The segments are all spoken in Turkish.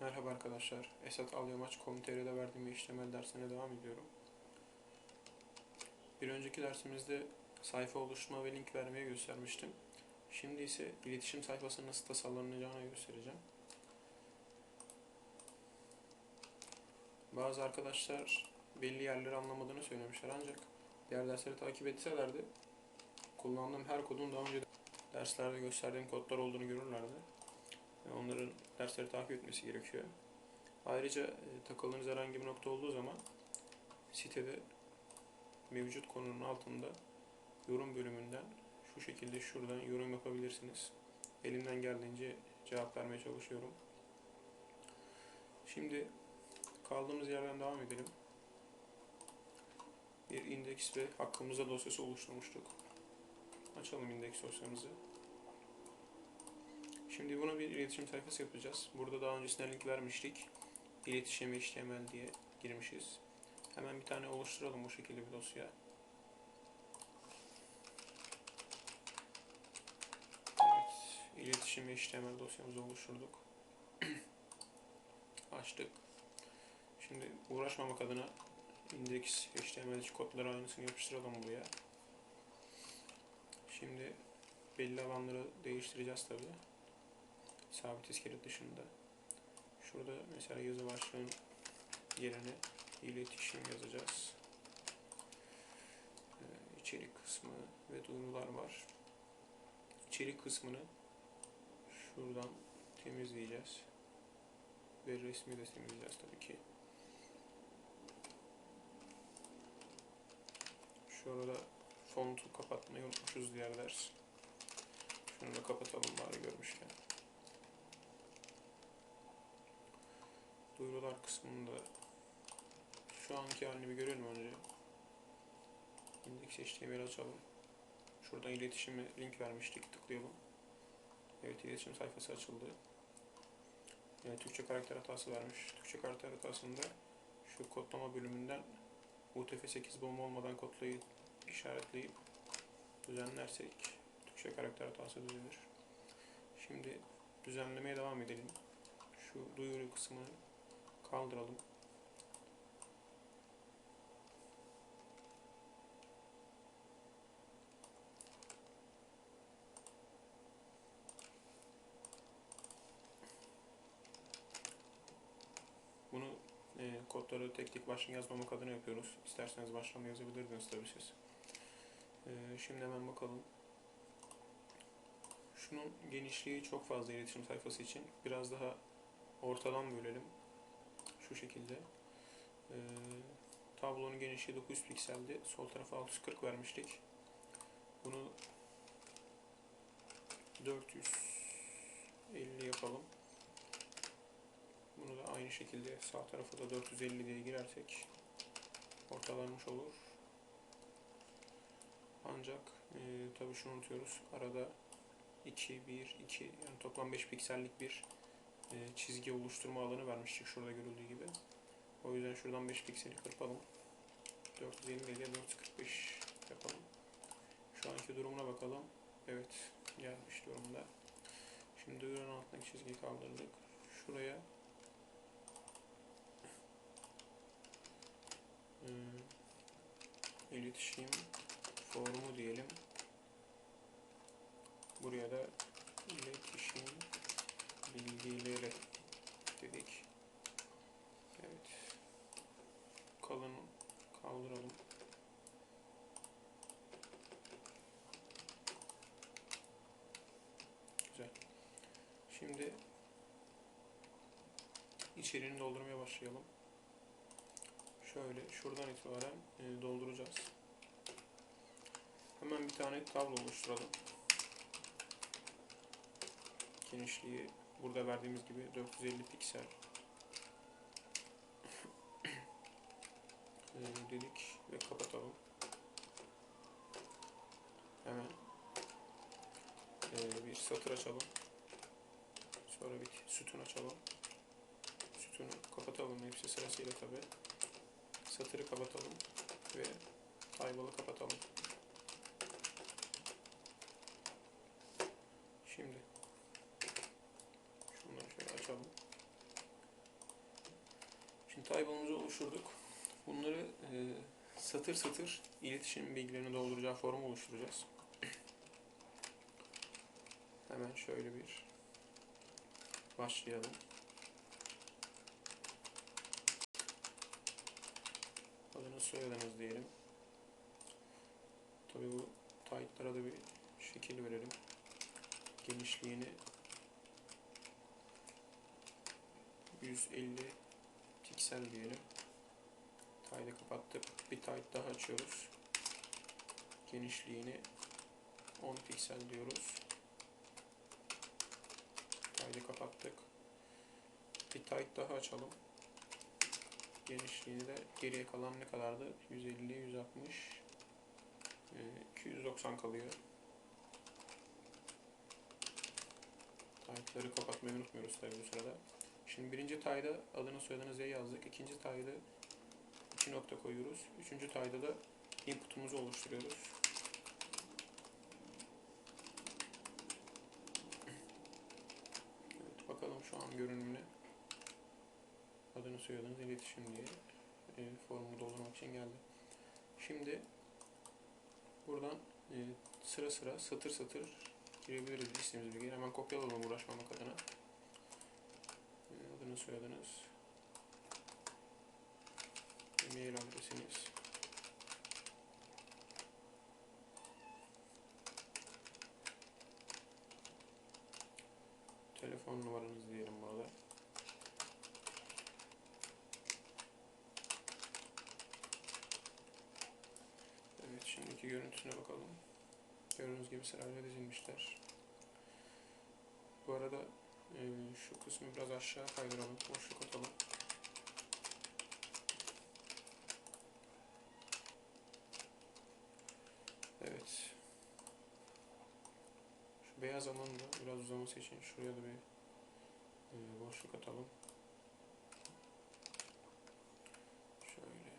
Merhaba arkadaşlar. Esat Alyamaç.com.tr'de verdiğim HTML dersine devam ediyorum. Bir önceki dersimizde sayfa oluşturma ve link vermeye göstermiştim. Şimdi ise iletişim sayfası nasıl tasarlanacağını göstereceğim. Bazı arkadaşlar belli yerleri anlamadığını söylemişler ancak diğer dersleri takip etselerdi kullandığım her kodun daha önce derslerde gösterdiğim kodlar olduğunu görürlerdi. Onların dersleri takip etmesi gerekiyor. Ayrıca e, takıldığınız herhangi bir nokta olduğu zaman sitede mevcut konunun altında yorum bölümünden şu şekilde şuradan yorum yapabilirsiniz. Elimden geldiğince cevap vermeye çalışıyorum. Şimdi kaldığımız yerden devam edelim. Bir indeks ve hakkımızda dosyası oluşturmuştuk. Açalım indeks dosyamızı. Şimdi buna bir iletişim sayfası yapacağız. Burada daha öncesinde link vermiştik. İletişim HTML diye girmişiz. Hemen bir tane oluşturalım bu şekilde bir dosya. Evet, iletişim HTML dosyamızı oluşturduk. Açtık. Şimdi uğraşmamak adına index HTML kodları aynısını yapıştıralım buraya. Şimdi belli alanları değiştireceğiz tabii sabit iskelet dışında. Şurada mesela yazı başlığın yerine iletişim yazacağız. Ee, kısmı ve duyurular var. İçerik kısmını şuradan temizleyeceğiz. Ve resmi de temizleyeceğiz tabii ki. Şurada fontu kapatmayı unutmuşuz diğer ders. Şunu da kapatalım bari görmüşken. Duyurular kısmında şu anki halini bir görelim önce. Index HTML açalım. Şuradan iletişime link vermiştik. Tıklayalım. Evet iletişim sayfası açıldı. Yani Türkçe karakter hatası vermiş. Türkçe karakter hatasında şu kodlama bölümünden UTF-8 bomba olmadan kodlayıp işaretleyip düzenlersek Türkçe karakter hatası düzelir. Şimdi düzenlemeye devam edelim. Şu duyuru kısmını kaldıralım. Bunu e, kodları tek tek baştan yazmamak adına yapıyoruz. İsterseniz baştan yazabilirdiniz tabii siz. E, şimdi hemen bakalım. Şunun genişliği çok fazla iletişim sayfası için. Biraz daha ortadan bölelim şu şekilde. Ee, tablonun genişliği 900 pikseldi. Sol tarafa 640 vermiştik. Bunu 450 yapalım. Bunu da aynı şekilde sağ tarafa da 450 diye girersek ortalanmış olur. Ancak e, tabii şunu unutuyoruz. Arada 2, 1, 2 yani toplam 5 piksellik bir e, çizgi oluşturma alanı vermiştik şurada görüldüğü gibi. O yüzden şuradan 5 pikseli kırpalım. 450 ile 445 yapalım. Şu anki durumuna bakalım. Evet gelmiş durumda. Şimdi ürün altındaki çizgiyi kaldırdık. Şuraya e, iletişim formu diyelim. Buraya da iletişim bilgileri dedik. Evet. Kalın kaldıralım. Güzel. Şimdi içeriğini doldurmaya başlayalım. Şöyle şuradan itibaren e, dolduracağız. Hemen bir tane tablo oluşturalım. Genişliği Burada verdiğimiz gibi 450 piksel ee, dedik ve kapatalım. Hemen ee, bir satır açalım. Sonra bir sütun açalım. Sütunu kapatalım hepsi sırasıyla tabi. Satırı kapatalım ve taybalı kapatalım. Şimdi açalım. Taybamızı oluşturduk. Bunları e, satır satır iletişim bilgilerini dolduracağı formu oluşturacağız. Hemen şöyle bir başlayalım. Adınız soyadınız diyelim. Tabi bu taytlara da bir şekil verelim. Genişliğini 150 piksel diyelim. Taytı kapattık. Bir tayt daha açıyoruz. Genişliğini 10 piksel diyoruz. Taytı kapattık. Bir tayt daha açalım. Genişliğini de geriye kalan ne kadardı? 150, 160, e, 290 kalıyor. Taytları kapatmayı unutmuyoruz tabi bu sırada. Şimdi birinci tayda adını soyadını Z yazdık. İkinci tayda iki nokta koyuyoruz. Üçüncü tayda da input'umuzu oluşturuyoruz. Evet, bakalım şu an görünümüne. Adını soyadınız iletişim diye e, formu doldurmak için geldi. Şimdi buradan e, sıra sıra satır satır girebiliriz bilgiyi. Hemen kopyalayalım uğraşmamak adına. Adınız soyadınız e-mail adresiniz telefon numaranız diyelim burada. Evet şimdiki görüntüsüne bakalım. Gördüğünüz gibi sırayla dizilmişler. Bu arada e, şu kısmı biraz aşağı kaydıralım. Boşluk atalım. Evet. Şu beyaz alanı da biraz uzaması için şuraya da bir e, boşluk atalım. Şöyle.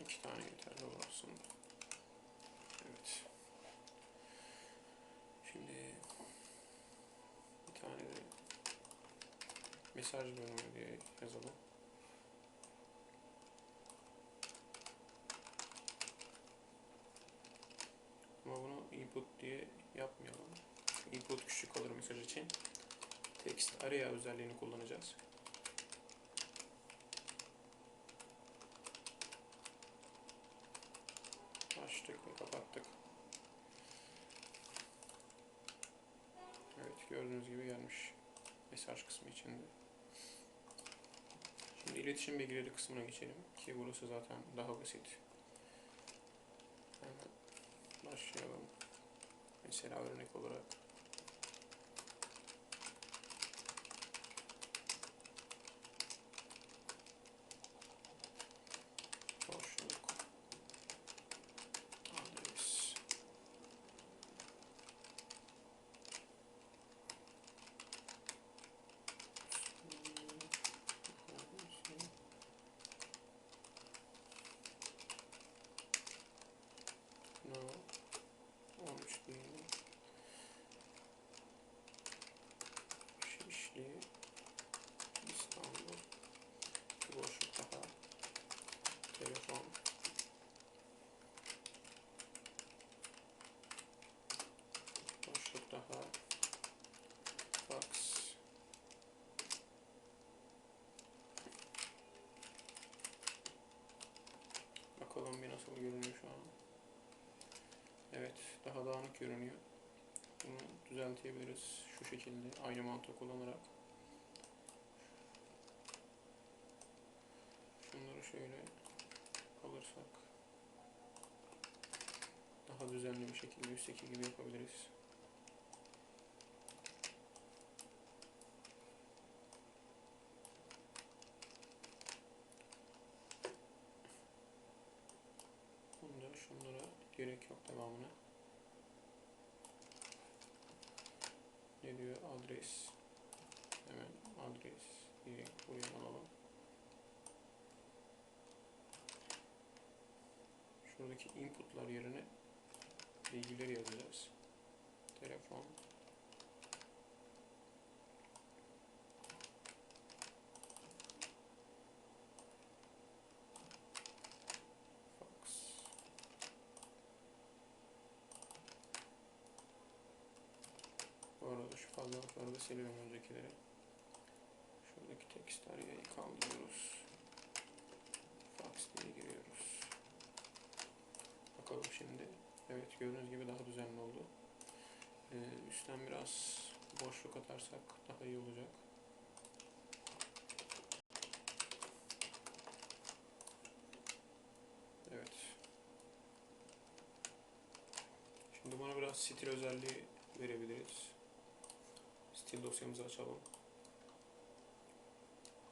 İki tane yeterli olur aslında. Evet. Şimdi bir tane de mesaj bölümü diye yazalım. Ama bunu input diye yapmayalım. Input küçük kalır mesaj için. Text area özelliğini kullanacağız. Açtık ve kapattık. Evet gördüğünüz gibi gelmiş mesaj kısmı içinde. Şimdi iletişim bilgileri kısmına geçelim ki burası zaten daha basit. Hemen başlayalım. Mesela örnek olarak boşluk adres No 13 değil. Şişli İstanbul Bir boşluk daha telefon fax bakalım bir nasıl görünüyor şu an. Evet daha dağınık görünüyor. Bunu düzeltebiliriz şu şekilde aynı mantığı kullanarak. Şunları şöyle alırsak daha düzenli bir şekilde üstteki gibi yapabiliriz. Buradaki inputlar yerine bilgileri yazacağız. Telefon. Fax. Bu arada şu fazlalıkları da siliyorum öncekileri. Şuradaki tekst arayayı kaldırıyoruz. Fax diye giriyoruz. Bakalım şimdi. Evet gördüğünüz gibi daha düzenli oldu. Ee, üstten biraz boşluk atarsak daha iyi olacak. Evet. Şimdi buna biraz stil özelliği verebiliriz. Stil dosyamızı açalım.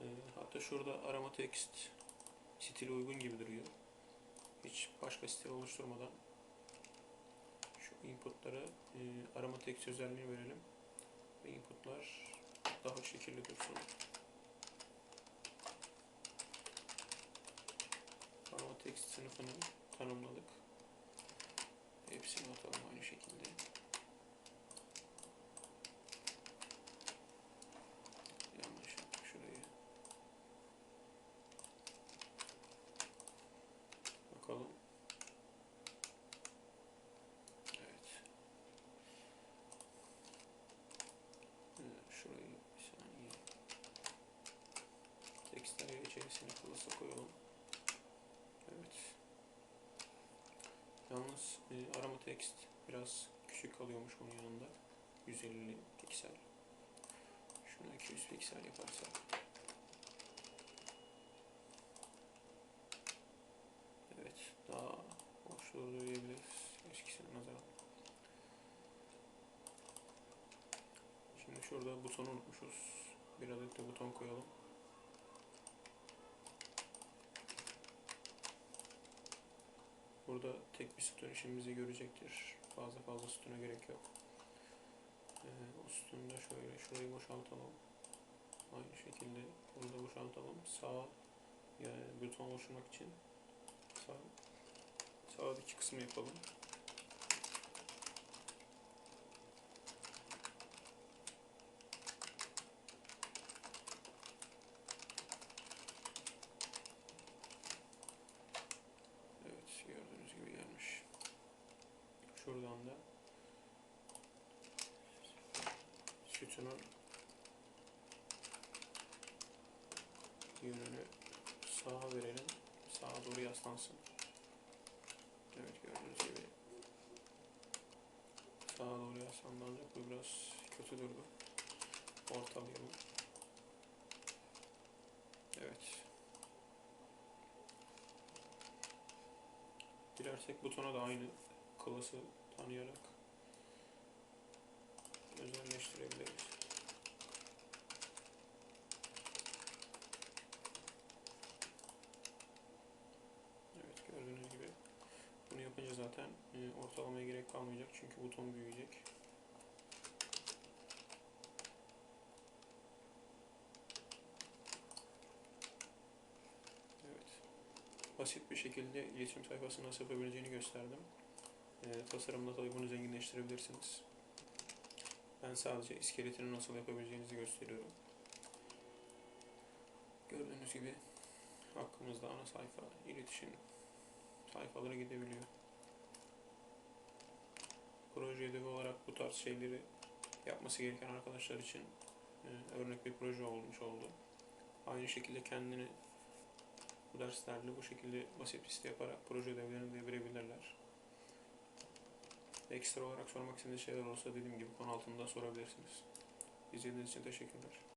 Ee, hatta şurada arama text stili uygun gibi duruyor. Hiç başka stil oluşturmadan şu inputlara e, arama text özelliğini verelim. Ve inputlar daha şekilli dursun. Arama text sınıfını tanımladık. Hepsini atalım aynı şekilde. Yanlış yaptık şurayı. Bakalım. Evet. Ee, Şurayı bir saniye. Tekstleri içerisine klasa koyalım. Evet. Yalnız e, arama text biraz küçük kalıyormuş bunun yanında. 150 piksel. Şunu 200 piksel yaparsak. Evet, daha hoş diyebiliriz eskisine nazaran. Şimdi şurada butonu unutmuşuz. Bir adet de buton koyalım. Burada tek bir sütun işimizi görecektir. Fazla fazla sütuna gerek yok. Ee, da şöyle şurayı boşaltalım. Aynı şekilde bunu da boşaltalım. Sağ yani buton oluşturmak için sağ sağdaki kısmı yapalım. Evet gördüğünüz gibi gelmiş. Şuradan da sütunun yönünü sağa verelim. Sağa doğru yaslansın. Evet gördüğünüz gibi sağa doğru yaslandı bu biraz kötü durdu. Ortalayalım. Evet. Dilersek butona da aynı klası tanıyarak özelleştirebiliriz. Evet gördüğünüz gibi bunu yapınca zaten e, ortalamaya gerek kalmayacak çünkü buton büyüyecek. Evet. Basit bir şekilde iletişim sayfası nasıl yapabileceğini gösterdim. E, tasarımda tabii bunu zenginleştirebilirsiniz. Ben sadece iskeletini nasıl yapabileceğinizi gösteriyorum. Gördüğünüz gibi hakkımızda ana sayfa, iletişim sayfaları gidebiliyor. Proje ödevi olarak bu tarz şeyleri yapması gereken arkadaşlar için e, örnek bir proje olmuş oldu. Aynı şekilde kendini bu derslerle bu şekilde basit bir site yaparak proje ödevlerini de verebilirler. Ekstra olarak sormak istediğiniz şeyler olsa dediğim gibi konu altında sorabilirsiniz. İzlediğiniz için teşekkürler.